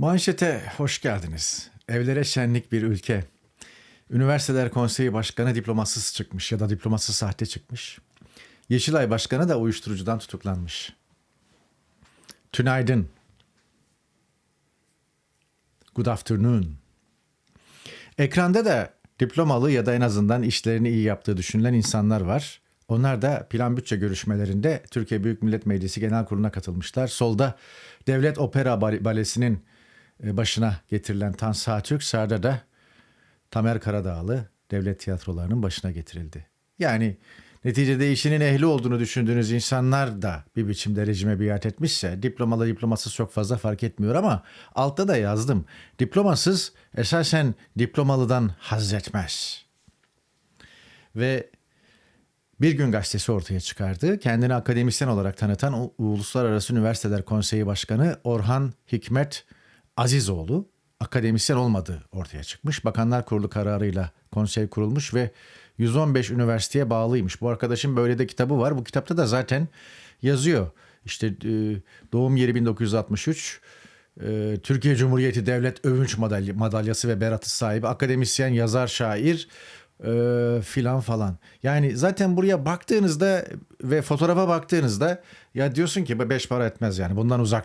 Manşete hoş geldiniz. Evlere şenlik bir ülke. Üniversiteler Konseyi Başkanı diplomasız çıkmış ya da diploması sahte çıkmış. Yeşilay Başkanı da uyuşturucudan tutuklanmış. Tünaydın. Good afternoon. Ekranda da diplomalı ya da en azından işlerini iyi yaptığı düşünülen insanlar var. Onlar da plan bütçe görüşmelerinde Türkiye Büyük Millet Meclisi Genel Kurulu'na katılmışlar. Solda Devlet Opera Bal- Balesi'nin başına getirilen Tan Sağtürk, sağda da Tamer Karadağlı devlet tiyatrolarının başına getirildi. Yani neticede işinin ehli olduğunu düşündüğünüz insanlar da bir biçimde rejime biat etmişse diplomalı diplomasız çok fazla fark etmiyor ama altta da yazdım. Diplomasız esasen diplomalıdan haz etmez. Ve bir gün gazetesi ortaya çıkardı. Kendini akademisyen olarak tanıtan Uluslararası Üniversiteler Konseyi Başkanı Orhan Hikmet Azizoğlu akademisyen olmadığı ortaya çıkmış. Bakanlar Kurulu kararıyla konsey kurulmuş ve 115 üniversiteye bağlıymış. Bu arkadaşın böyle de kitabı var. Bu kitapta da zaten yazıyor. İşte e, doğum yeri 1963, e, Türkiye Cumhuriyeti Devlet Övünç Madalya, Madalyası ve beratı sahibi akademisyen, yazar, şair e, filan falan. Yani zaten buraya baktığınızda ve fotoğrafa baktığınızda ya diyorsun ki beş para etmez yani bundan uzak.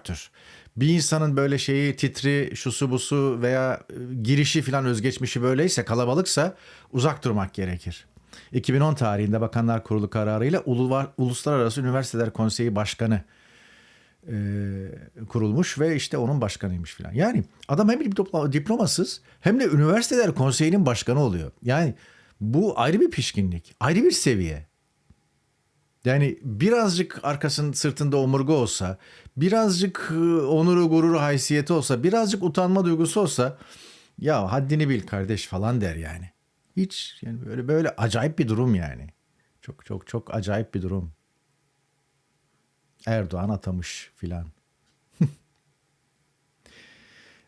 Bir insanın böyle şeyi titri şusu busu veya e, girişi filan özgeçmişi böyleyse kalabalıksa uzak durmak gerekir. 2010 tarihinde Bakanlar Kurulu kararıyla Ulu- Uluslararası Üniversiteler Konseyi Başkanı e, kurulmuş ve işte onun başkanıymış filan. Yani adam hem diplo- diplomasız hem de üniversiteler konseyinin başkanı oluyor. Yani bu ayrı bir pişkinlik, ayrı bir seviye. Yani birazcık arkasının sırtında omurga olsa, birazcık e, onuru gururu haysiyeti olsa, birazcık utanma duygusu olsa ya haddini bil kardeş falan der yani. Hiç yani böyle böyle acayip bir durum yani. Çok çok çok acayip bir durum. Erdoğan atamış filan.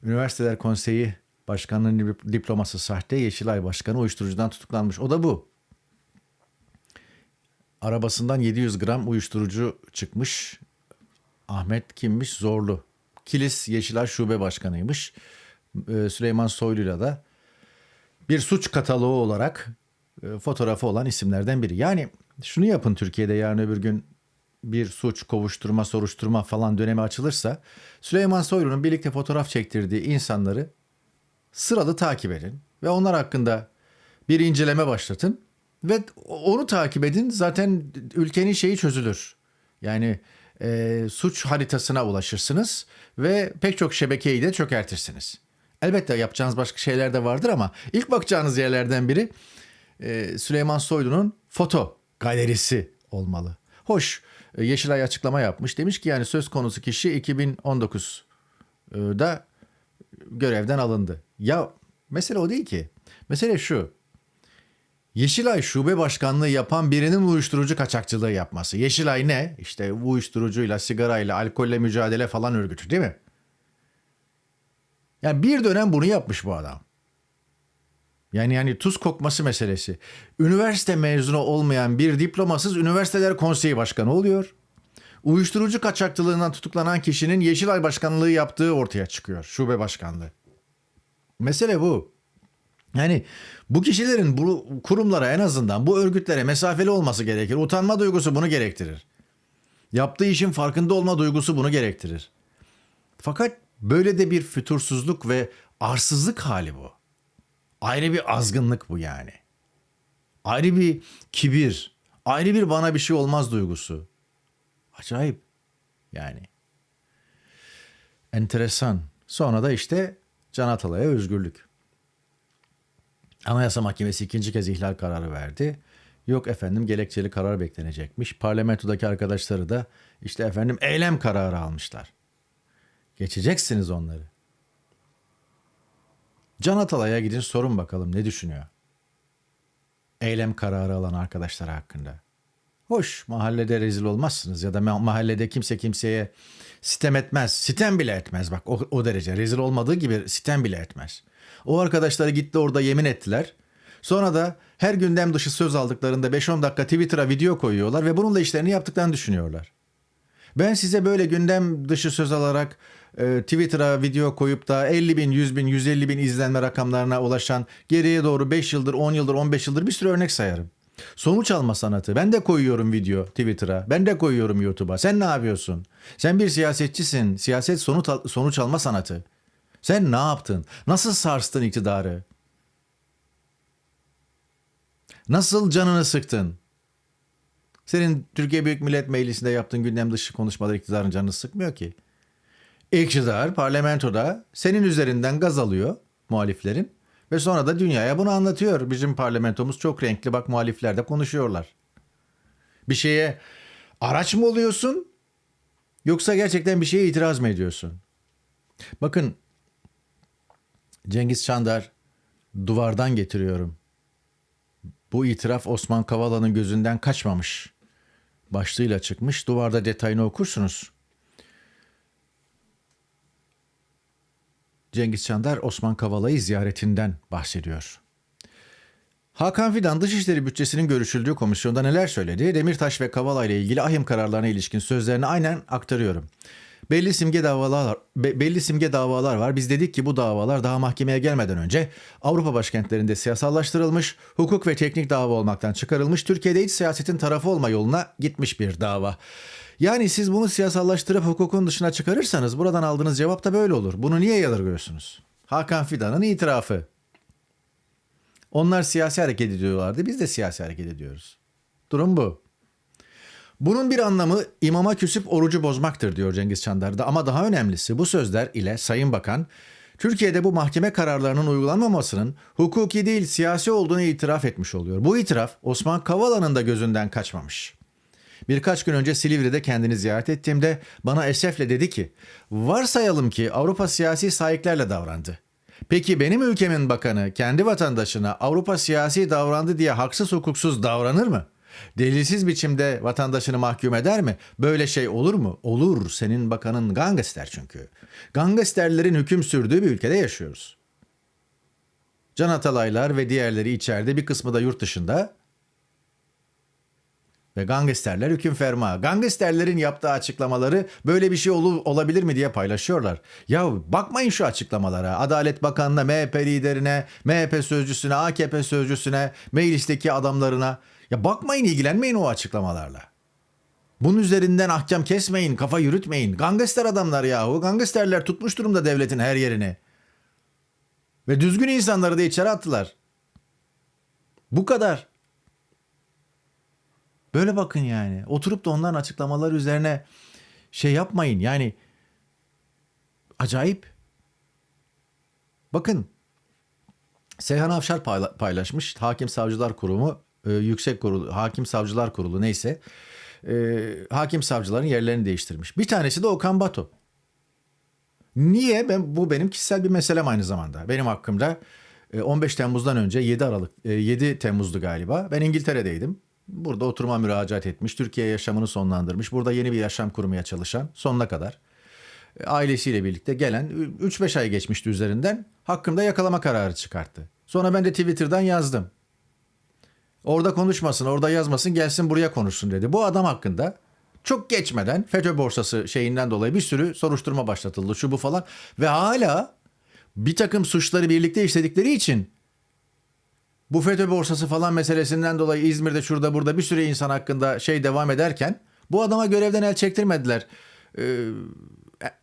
Üniversiteler Konseyi Başkanlığı'nın dip- diploması sahte, Yeşilay Başkanı uyuşturucudan tutuklanmış. O da bu. Arabasından 700 gram uyuşturucu çıkmış. Ahmet kimmiş? Zorlu. Kilis Yeşilay Şube Başkanıymış. Ee, Süleyman Soylu'yla da bir suç kataloğu olarak e, fotoğrafı olan isimlerden biri. Yani şunu yapın Türkiye'de yarın öbür gün bir suç, kovuşturma, soruşturma falan dönemi açılırsa Süleyman Soylu'nun birlikte fotoğraf çektirdiği insanları sıralı takip edin ve onlar hakkında bir inceleme başlatın ve onu takip edin zaten ülkenin şeyi çözülür. Yani e, suç haritasına ulaşırsınız ve pek çok şebekeyi de çökertirsiniz. Elbette yapacağınız başka şeyler de vardır ama ilk bakacağınız yerlerden biri e, Süleyman Soylu'nun foto galerisi olmalı. Hoş e, Yeşilay açıklama yapmış. Demiş ki yani söz konusu kişi 2019'da görevden alındı. Ya mesele o değil ki. Mesele şu. Yeşilay şube başkanlığı yapan birinin uyuşturucu kaçakçılığı yapması. Yeşilay ne? İşte uyuşturucuyla, sigarayla, alkolle mücadele falan örgütü değil mi? Yani bir dönem bunu yapmış bu adam. Yani yani tuz kokması meselesi. Üniversite mezunu olmayan bir diplomasız üniversiteler konseyi başkanı oluyor. Uyuşturucu kaçakçılığından tutuklanan kişinin Yeşilay başkanlığı yaptığı ortaya çıkıyor. Şube başkanlığı. Mesele bu. Yani bu kişilerin bu kurumlara en azından bu örgütlere mesafeli olması gerekir. Utanma duygusu bunu gerektirir. Yaptığı işin farkında olma duygusu bunu gerektirir. Fakat böyle de bir fütursuzluk ve arsızlık hali bu. Ayrı bir azgınlık bu yani. Ayrı bir kibir, ayrı bir bana bir şey olmaz duygusu. Acayip yani. Enteresan. Sonra da işte Can Atalay'a özgürlük. Anayasa Mahkemesi ikinci kez ihlal kararı verdi. Yok efendim gerekçeli karar beklenecekmiş. Parlamentodaki arkadaşları da işte efendim eylem kararı almışlar. Geçeceksiniz onları. Can Atalay'a gidin sorun bakalım ne düşünüyor? Eylem kararı alan arkadaşlar hakkında. Hoş mahallede rezil olmazsınız ya da ma- mahallede kimse kimseye sitem etmez. Sitem bile etmez bak o, o derece. Rezil olmadığı gibi sitem bile etmez. O arkadaşları gitti orada yemin ettiler. Sonra da her gündem dışı söz aldıklarında 5-10 dakika Twitter'a video koyuyorlar ve bununla işlerini yaptıklarını düşünüyorlar. Ben size böyle gündem dışı söz alarak e, Twitter'a video koyup da 50 bin, 100 bin, 150 bin izlenme rakamlarına ulaşan geriye doğru 5 yıldır, 10 yıldır, 15 yıldır bir sürü örnek sayarım. Sonuç alma sanatı. Ben de koyuyorum video Twitter'a. Ben de koyuyorum YouTube'a. Sen ne yapıyorsun? Sen bir siyasetçisin. Siyaset sonuç, al- sonuç alma sanatı. Sen ne yaptın? Nasıl sarstın iktidarı? Nasıl canını sıktın? Senin Türkiye Büyük Millet Meclisi'nde yaptığın gündem dışı konuşmalar iktidarın canını sıkmıyor ki. İktidar parlamentoda senin üzerinden gaz alıyor muhaliflerin ve sonra da dünyaya bunu anlatıyor. Bizim parlamentomuz çok renkli bak muhalifler de konuşuyorlar. Bir şeye araç mı oluyorsun yoksa gerçekten bir şeye itiraz mı ediyorsun? Bakın Cengiz Çandar duvardan getiriyorum. Bu itiraf Osman Kavala'nın gözünden kaçmamış. Başlığıyla çıkmış. Duvarda detayını okursunuz. Cengiz Çandar Osman Kavala'yı ziyaretinden bahsediyor. Hakan Fidan Dışişleri bütçesinin görüşüldüğü komisyonda neler söyledi? Demirtaş ve Kavala ile ilgili ahim kararlarına ilişkin sözlerini aynen aktarıyorum. Belli simge davalar be- belli simge davalar var. Biz dedik ki bu davalar daha mahkemeye gelmeden önce Avrupa başkentlerinde siyasallaştırılmış, hukuk ve teknik dava olmaktan çıkarılmış, Türkiye'de iç siyasetin tarafı olma yoluna gitmiş bir dava. Yani siz bunu siyasallaştırıp hukukun dışına çıkarırsanız buradan aldığınız cevap da böyle olur. Bunu niye yadırgıyorsunuz? Hakan Fidan'ın itirafı. Onlar siyasi hareket ediyorlardı. Biz de siyasi hareket ediyoruz. Durum bu. Bunun bir anlamı imama küsüp orucu bozmaktır diyor Cengiz Çandar'da. Ama daha önemlisi bu sözler ile Sayın Bakan Türkiye'de bu mahkeme kararlarının uygulanmamasının hukuki değil siyasi olduğunu itiraf etmiş oluyor. Bu itiraf Osman Kavala'nın da gözünden kaçmamış. Birkaç gün önce Silivri'de kendini ziyaret ettiğimde bana esefle dedi ki varsayalım ki Avrupa siyasi sahiplerle davrandı. Peki benim ülkemin bakanı kendi vatandaşına Avrupa siyasi davrandı diye haksız hukuksuz davranır mı? Delilsiz biçimde vatandaşını mahkum eder mi? Böyle şey olur mu? Olur. Senin bakanın gangster çünkü. Gangsterlerin hüküm sürdüğü bir ülkede yaşıyoruz. Can Atalaylar ve diğerleri içeride bir kısmı da yurt dışında ve gangsterler hüküm ferma. Gangsterlerin yaptığı açıklamaları böyle bir şey ol- olabilir mi diye paylaşıyorlar. Ya bakmayın şu açıklamalara. Adalet Bakanı'na, MHP liderine, MHP sözcüsüne, AKP sözcüsüne, meclisteki adamlarına. Ya bakmayın ilgilenmeyin o açıklamalarla. Bunun üzerinden ahkam kesmeyin, kafa yürütmeyin. Gangster adamlar yahu. Gangsterler tutmuş durumda devletin her yerini. Ve düzgün insanları da içeri attılar. Bu kadar. Böyle bakın yani. Oturup da onların açıklamaları üzerine şey yapmayın. Yani acayip. Bakın Seyhan Avşar payla- paylaşmış. Hakim Savcılar Kurumu, e, Yüksek Kurulu, Hakim Savcılar Kurulu neyse. e, hakim savcıların yerlerini değiştirmiş. Bir tanesi de Okan Batu. Niye? Ben bu benim kişisel bir meselem aynı zamanda. Benim hakkımda e, 15 Temmuz'dan önce 7 Aralık e, 7 Temmuz'du galiba. Ben İngiltere'deydim. Burada oturma müracaat etmiş, Türkiye yaşamını sonlandırmış. Burada yeni bir yaşam kurmaya çalışan sonuna kadar e, ailesiyle birlikte gelen 3-5 ay geçmişti üzerinden hakkımda yakalama kararı çıkarttı. Sonra ben de Twitter'dan yazdım. Orada konuşmasın, orada yazmasın, gelsin buraya konuşsun dedi. Bu adam hakkında çok geçmeden FETÖ borsası şeyinden dolayı bir sürü soruşturma başlatıldı. Şu bu falan. Ve hala bir takım suçları birlikte işledikleri için bu FETÖ borsası falan meselesinden dolayı İzmir'de şurada burada bir sürü insan hakkında şey devam ederken bu adama görevden el çektirmediler. Ee,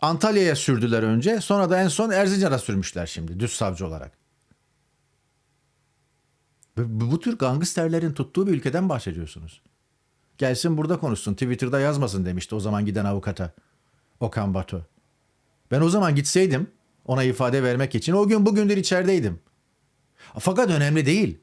Antalya'ya sürdüler önce sonra da en son Erzincan'a sürmüşler şimdi düz savcı olarak. Bu tür gangsterlerin tuttuğu bir ülkeden bahsediyorsunuz. Gelsin burada konuşsun Twitter'da yazmasın demişti o zaman giden avukata Okan Batu. Ben o zaman gitseydim ona ifade vermek için o gün bugündür içerideydim. Fakat önemli değil.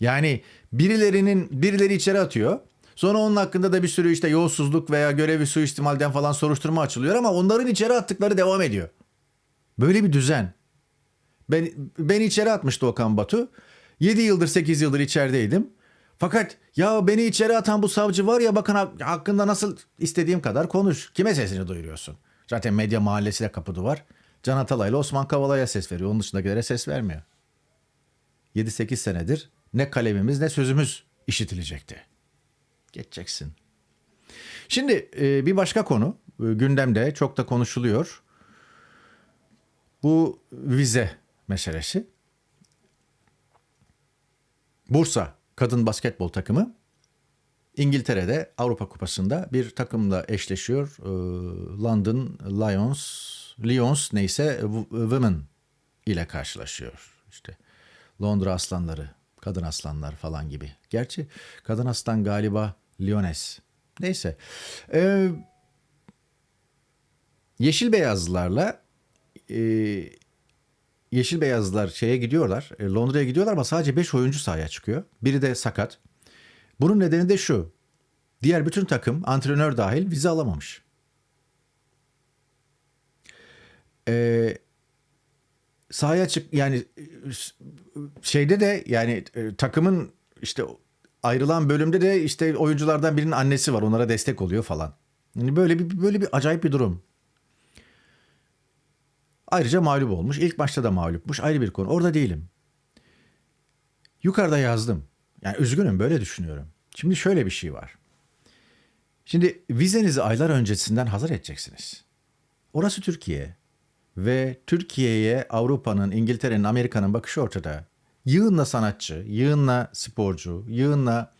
Yani birilerinin birileri içeri atıyor. Sonra onun hakkında da bir sürü işte yolsuzluk veya görevi suistimalden falan soruşturma açılıyor ama onların içeri attıkları devam ediyor. Böyle bir düzen. Ben beni içeri atmıştı Okan Batu. 7 yıldır 8 yıldır içerideydim. Fakat ya beni içeri atan bu savcı var ya bakın ha- hakkında nasıl istediğim kadar konuş. Kime sesini duyuruyorsun? Zaten medya mahallesi de kapı duvar. Can Atalay'la Osman Kavala'ya ses veriyor. Onun dışındakilere ses vermiyor. 7-8 senedir ne kalemimiz ne sözümüz işitilecekti. Geçeceksin. Şimdi e, bir başka konu. e, gündemde çok da konuşuluyor. Bu vize meselesi. Bursa kadın basketbol takımı İngiltere'de Avrupa Kupası'nda bir takımla eşleşiyor. Ee, London Lions, Lions neyse Women ile karşılaşıyor. İşte Londra Aslanları, Kadın Aslanlar falan gibi. Gerçi Kadın Aslan galiba Lyones. Neyse. Ee, Yeşil beyazlılarla e, Yeşil beyazlılar şeye gidiyorlar. e, Londra'ya gidiyorlar ama sadece 5 oyuncu sahaya çıkıyor. Biri de sakat. Bunun nedeni de şu. Diğer bütün takım antrenör dahil vize alamamış. Ee, sahaya çık yani e, şeyde de yani e, takımın işte ayrılan bölümde de işte oyunculardan birinin annesi var onlara destek oluyor falan. Yani böyle bir böyle bir acayip bir durum. Ayrıca mağlup olmuş. İlk maçta da mağlupmuş. Ayrı bir konu. Orada değilim. Yukarıda yazdım. Yani üzgünüm böyle düşünüyorum. Şimdi şöyle bir şey var. Şimdi vizenizi aylar öncesinden hazır edeceksiniz. Orası Türkiye ve Türkiye'ye Avrupa'nın, İngiltere'nin, Amerika'nın bakışı ortada. Yığınla sanatçı, yığınla sporcu, yığınla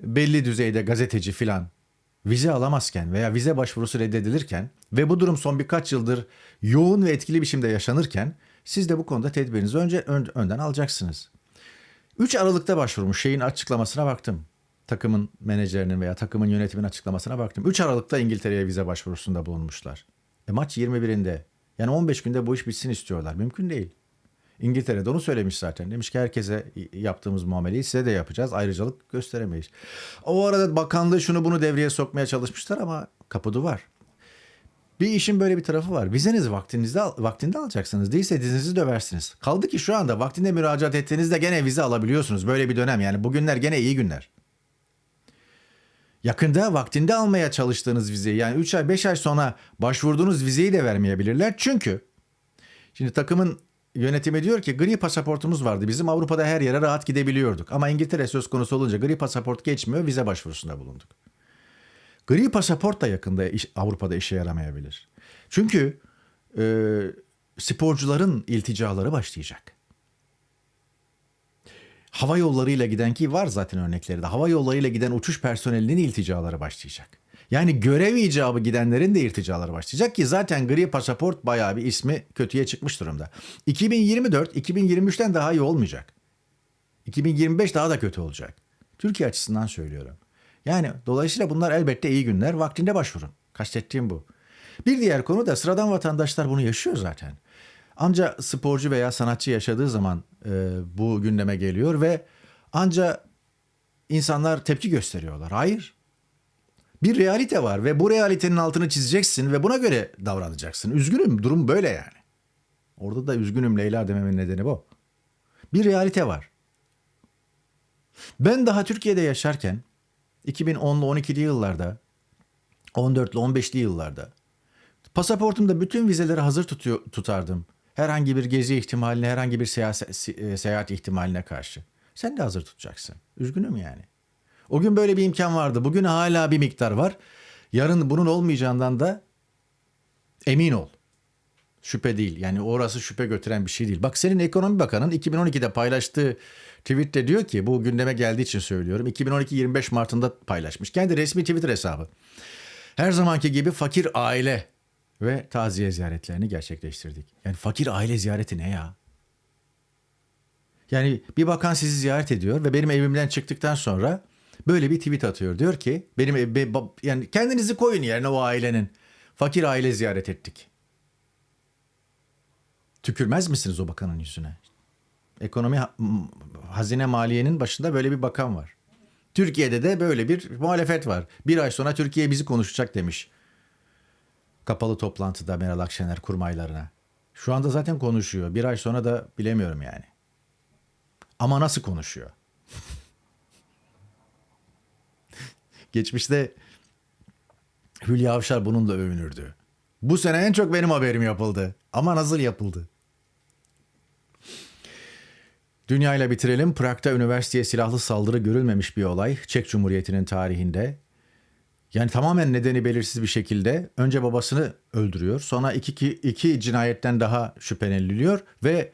belli düzeyde gazeteci filan vize alamazken veya vize başvurusu reddedilirken ve bu durum son birkaç yıldır yoğun ve etkili biçimde yaşanırken siz de bu konuda tedbirinizi önce ön- önden alacaksınız. 3 Aralık'ta başvurmuş şeyin açıklamasına baktım. Takımın menajerinin veya takımın yönetimin açıklamasına baktım. 3 Aralık'ta İngiltere'ye vize başvurusunda bulunmuşlar. E maç 21'inde. Yani 15 günde bu iş bitsin istiyorlar. Mümkün değil. İngiltere'de onu söylemiş zaten. Demiş ki herkese yaptığımız muameleyi size de yapacağız. Ayrıcalık gösteremeyiz. O arada bakanlığı şunu bunu devreye sokmaya çalışmışlar ama kapı duvar. Bir işin böyle bir tarafı var. Vizenizi vaktinizde vaktinde alacaksınız. Değilse dizinizi döversiniz. Kaldı ki şu anda vaktinde müracaat ettiğinizde gene vize alabiliyorsunuz. Böyle bir dönem yani bugünler gene iyi günler. Yakında vaktinde almaya çalıştığınız vizeyi yani 3 ay 5 ay sonra başvurduğunuz vizeyi de vermeyebilirler. Çünkü şimdi takımın yönetimi diyor ki gri pasaportumuz vardı. Bizim Avrupa'da her yere rahat gidebiliyorduk. Ama İngiltere söz konusu olunca gri pasaport geçmiyor vize başvurusunda bulunduk. Gri pasaport da yakında iş- Avrupa'da işe yaramayabilir. Çünkü e, sporcuların ilticaları başlayacak. Hava yollarıyla giden ki var zaten örnekleri de. Hava yollarıyla giden uçuş personelinin ilticaları başlayacak. Yani görev icabı gidenlerin de irticaları başlayacak ki zaten gri pasaport bayağı bir ismi kötüye çıkmış durumda. 2024 2023'ten daha iyi olmayacak. 2025 daha da kötü olacak. Türkiye açısından söylüyorum. Yani dolayısıyla bunlar elbette iyi günler. Vaktinde başvurun. Kastettiğim bu. Bir diğer konu da sıradan vatandaşlar bunu yaşıyor zaten. Anca sporcu veya sanatçı yaşadığı zaman e, bu gündeme geliyor ve anca insanlar tepki gösteriyorlar. Hayır. Bir realite var ve bu realitenin altını çizeceksin ve buna göre davranacaksın. Üzgünüm durum böyle yani. Orada da üzgünüm Leyla dememin nedeni bu. Bir realite var. Ben daha Türkiye'de yaşarken 2010'lu 12'li yıllarda 14'lü 15'li yıllarda pasaportumda bütün vizeleri hazır tutuyor, tutardım. Herhangi bir gezi ihtimaline, herhangi bir seyase- se- seyahat ihtimaline karşı. Sen de hazır tutacaksın. Üzgünüm yani. O gün böyle bir imkan vardı. Bugün hala bir miktar var. Yarın bunun olmayacağından da emin ol. Şüphe değil. Yani orası şüphe götüren bir şey değil. Bak senin ekonomi bakanın 2012'de paylaştığı tweette diyor ki bu gündeme geldiği için söylüyorum. 2012 25 Mart'ında paylaşmış. Kendi resmi Twitter hesabı. Her zamanki gibi fakir aile ve taziye ziyaretlerini gerçekleştirdik. Yani fakir aile ziyareti ne ya? Yani bir bakan sizi ziyaret ediyor ve benim evimden çıktıktan sonra böyle bir tweet atıyor. Diyor ki benim ev- be- yani kendinizi koyun yerine o ailenin. Fakir aile ziyaret ettik. Tükürmez misiniz o bakanın yüzüne? Ekonomi hazine maliyenin başında böyle bir bakan var. Türkiye'de de böyle bir muhalefet var. Bir ay sonra Türkiye bizi konuşacak demiş. Kapalı toplantıda Meral Akşener kurmaylarına. Şu anda zaten konuşuyor. Bir ay sonra da bilemiyorum yani. Ama nasıl konuşuyor? Geçmişte Hülya Avşar bununla övünürdü. Bu sene en çok benim haberim yapıldı. Ama nasıl yapıldı? Dünyayla bitirelim. Prag'da üniversiteye silahlı saldırı görülmemiş bir olay. Çek Cumhuriyeti'nin tarihinde. Yani tamamen nedeni belirsiz bir şekilde önce babasını öldürüyor. Sonra iki, iki, cinayetten daha şüpheleniliyor ve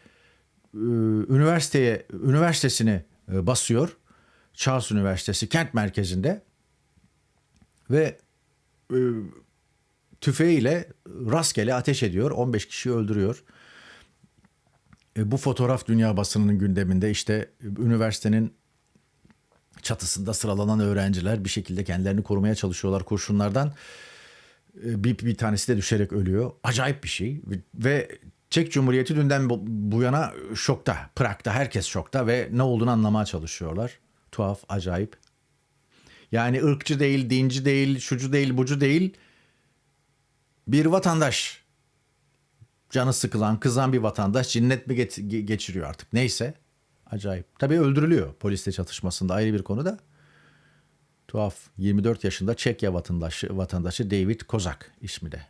e, üniversiteye üniversitesini e, basıyor. Charles Üniversitesi kent merkezinde ve e, tüfeğiyle rastgele ateş ediyor. 15 kişiyi öldürüyor. E, bu fotoğraf dünya basınının gündeminde işte üniversitenin çatısında sıralanan öğrenciler bir şekilde kendilerini korumaya çalışıyorlar kurşunlardan. E, Bir, bir tanesi de düşerek ölüyor. Acayip bir şey. Ve Çek Cumhuriyeti dünden bu, bu yana şokta. Prag'da herkes şokta ve ne olduğunu anlamaya çalışıyorlar. Tuhaf, acayip. Yani ırkçı değil, dinci değil, şucu değil, bucu değil. Bir vatandaş. Canı sıkılan, kızan bir vatandaş cinnet mi geç- ge- geçiriyor artık. Neyse. Acayip. Tabii öldürülüyor polisle çatışmasında ayrı bir konu da. Tuhaf. 24 yaşında Çekya vatandaşı, vatandaşı David Kozak ismi de.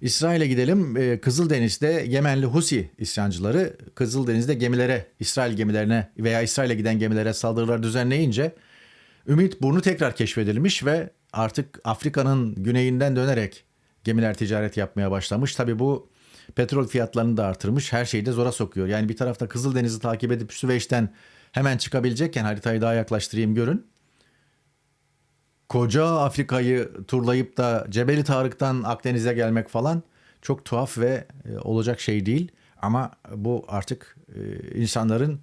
İsrail'e gidelim. Ee, Kızıldeniz'de Yemenli Husi isyancıları Kızıldeniz'de gemilere, İsrail gemilerine veya İsrail'e giden gemilere saldırılar düzenleyince Ümit burnu tekrar keşfedilmiş ve artık Afrika'nın güneyinden dönerek gemiler ticaret yapmaya başlamış. Tabii bu petrol fiyatlarını da artırmış. Her şeyi de zora sokuyor. Yani bir tarafta Kızıldeniz'i takip edip Süveyş'ten hemen çıkabilecekken haritayı daha yaklaştırayım görün. Koca Afrika'yı turlayıp da Cebeli Tarık'tan Akdeniz'e gelmek falan çok tuhaf ve e, olacak şey değil. Ama bu artık e, insanların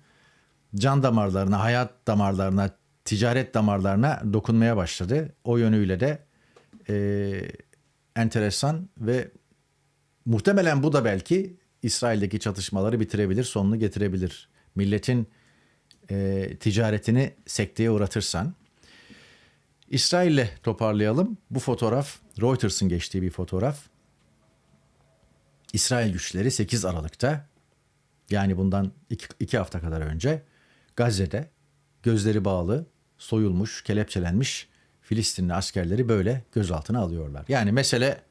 can damarlarına, hayat damarlarına, ticaret damarlarına dokunmaya başladı. O yönüyle de e, enteresan ve muhtemelen bu da belki İsrail'deki çatışmaları bitirebilir, sonunu getirebilir. Milletin e, ticaretini sekteye uğratırsan. İsrail'le toparlayalım. Bu fotoğraf Reuters'ın geçtiği bir fotoğraf. İsrail güçleri 8 Aralık'ta yani bundan iki, iki hafta kadar önce Gazze'de gözleri bağlı, soyulmuş, kelepçelenmiş Filistinli askerleri böyle gözaltına alıyorlar. Yani mesele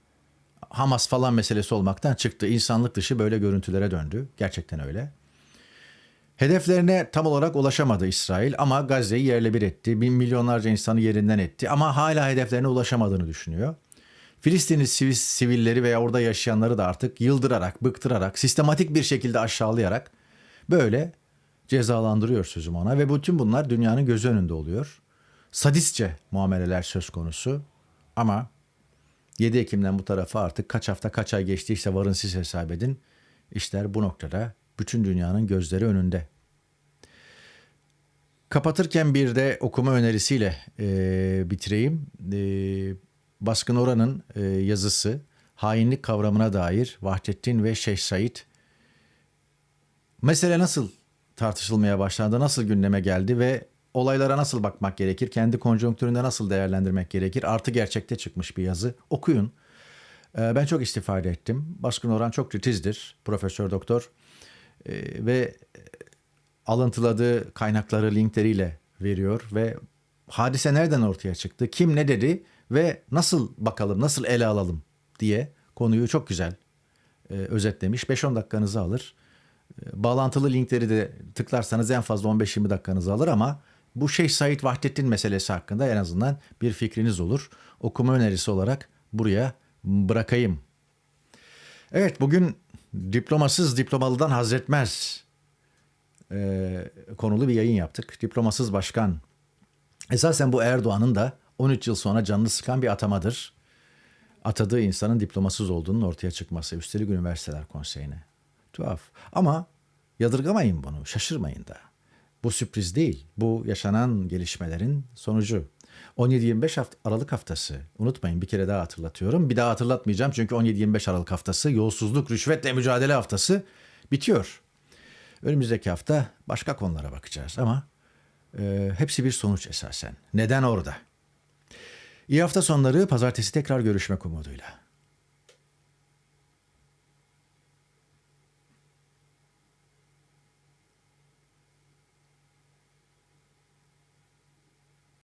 Hamas falan meselesi olmaktan çıktı. İnsanlık dışı böyle görüntülere döndü. Gerçekten öyle. Hedeflerine tam olarak ulaşamadı İsrail ama Gazze'yi yerle bir etti. Bin milyonlarca insanı yerinden etti ama hala hedeflerine ulaşamadığını düşünüyor. Filistinli sivil- sivilleri veya orada yaşayanları da artık yıldırarak, bıktırarak, sistematik bir şekilde aşağılayarak böyle cezalandırıyor sözüm ona ve bütün bunlar dünyanın gözü önünde oluyor. Sadistçe muameleler söz konusu ama 7 Ekim'den bu tarafa artık kaç hafta kaç ay geçtiyse varın siz hesap edin. İşler bu noktada bütün dünyanın gözleri önünde. Kapatırken bir de okuma önerisiyle e, bitireyim. E, Baskın Oran'ın e, yazısı hainlik kavramına dair Vahdettin ve Şeyh Said mesele nasıl tartışılmaya başlandı, nasıl gündeme geldi ve olaylara nasıl bakmak gerekir, kendi konjonktüründe nasıl değerlendirmek gerekir artı gerçekte çıkmış bir yazı. Okuyun. Ee, Ben çok istifade ettim. Baskın Orhan çok titizdir, profesör doktor. Ee, Ve alıntıladığı kaynakları linkleriyle veriyor ve hadise nereden ortaya çıktı, kim ne dedi ve nasıl bakalım, nasıl ele alalım diye konuyu çok güzel e, özetlemiş. 5-10 dakikanızı alır. Bağlantılı linkleri de tıklarsanız en fazla 15-20 dakikanızı alır ama bu Şeyh Said Vahdettin meselesi hakkında en azından bir fikriniz olur. Okuma önerisi olarak buraya bırakayım. Evet bugün diplomasız diplomalıdan hazretmez e, konulu bir yayın yaptık. Diplomasız başkan. Esasen bu Erdoğan'ın da 13 yıl sonra canını sıkan bir atamadır. Atadığı insanın diplomasız olduğunun ortaya çıkması. Üstelik Üniversiteler Konseyi'ne. Tuhaf. Ama yadırgamayın bunu, şaşırmayın da. Bu sürpriz değil. Bu yaşanan gelişmelerin sonucu. 17-25 haft- Aralık haftası. Unutmayın bir kere daha hatırlatıyorum. Bir daha hatırlatmayacağım çünkü 17-25 Aralık haftası yolsuzluk, rüşvetle mücadele haftası bitiyor. Önümüzdeki hafta başka konulara bakacağız ama e, hepsi bir sonuç esasen. Neden orada? İyi hafta sonları pazartesi tekrar görüşmek umuduyla.